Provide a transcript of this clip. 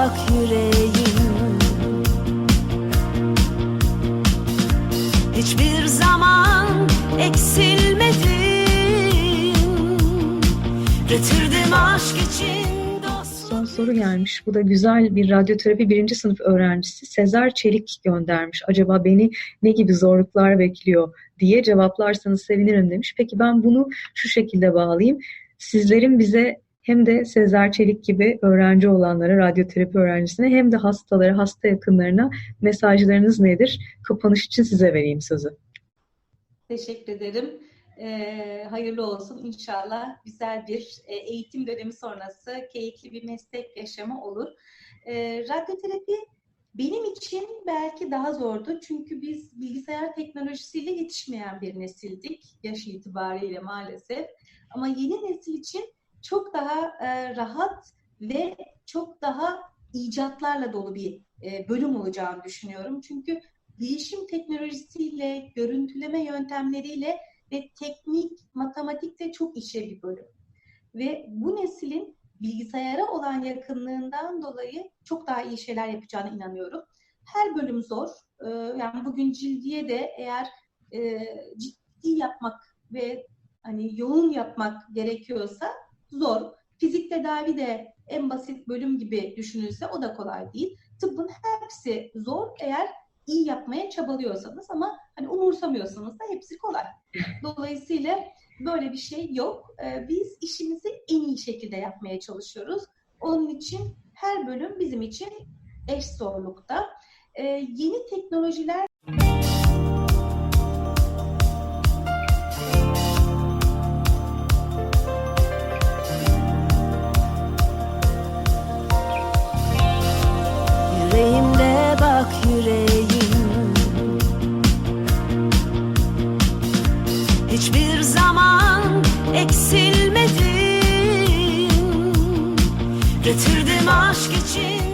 sıcak yüreğim Hiçbir zaman eksilmedim Getirdim aşk için. Son soru gelmiş. Bu da güzel bir radyoterapi birinci sınıf öğrencisi Sezer Çelik göndermiş. Acaba beni ne gibi zorluklar bekliyor diye cevaplarsanız sevinirim demiş. Peki ben bunu şu şekilde bağlayayım. Sizlerin bize hem de Sezer Çelik gibi öğrenci olanlara, radyoterapi öğrencisine hem de hastalara, hasta yakınlarına mesajlarınız nedir? Kapanış için size vereyim sözü. Teşekkür ederim. Ee, hayırlı olsun inşallah. Güzel bir e, eğitim dönemi sonrası keyifli bir meslek yaşamı olur. Ee, radyoterapi benim için belki daha zordu. Çünkü biz bilgisayar teknolojisiyle yetişmeyen bir nesildik yaş itibariyle maalesef. Ama yeni nesil için çok daha e, rahat ve çok daha icatlarla dolu bir e, bölüm olacağını düşünüyorum. Çünkü bilişim teknolojisiyle, görüntüleme yöntemleriyle ve teknik, matematikte çok işe bir bölüm. Ve bu neslin bilgisayara olan yakınlığından dolayı çok daha iyi şeyler yapacağına inanıyorum. Her bölüm zor. Ee, Yani bugün cildiye de eğer e, ciddi yapmak ve hani yoğun yapmak gerekiyorsa zor. Fizik tedavi de en basit bölüm gibi düşünülse o da kolay değil. Tıbbın hepsi zor eğer iyi yapmaya çabalıyorsanız ama hani umursamıyorsanız da hepsi kolay. Dolayısıyla böyle bir şey yok. Ee, Biz işimizi en iyi şekilde yapmaya çalışıyoruz. Onun için her bölüm bizim için eş zorlukta. Ee, Yeni teknolojiler Hiçbir zaman eksilmedin. Getirdim aşk için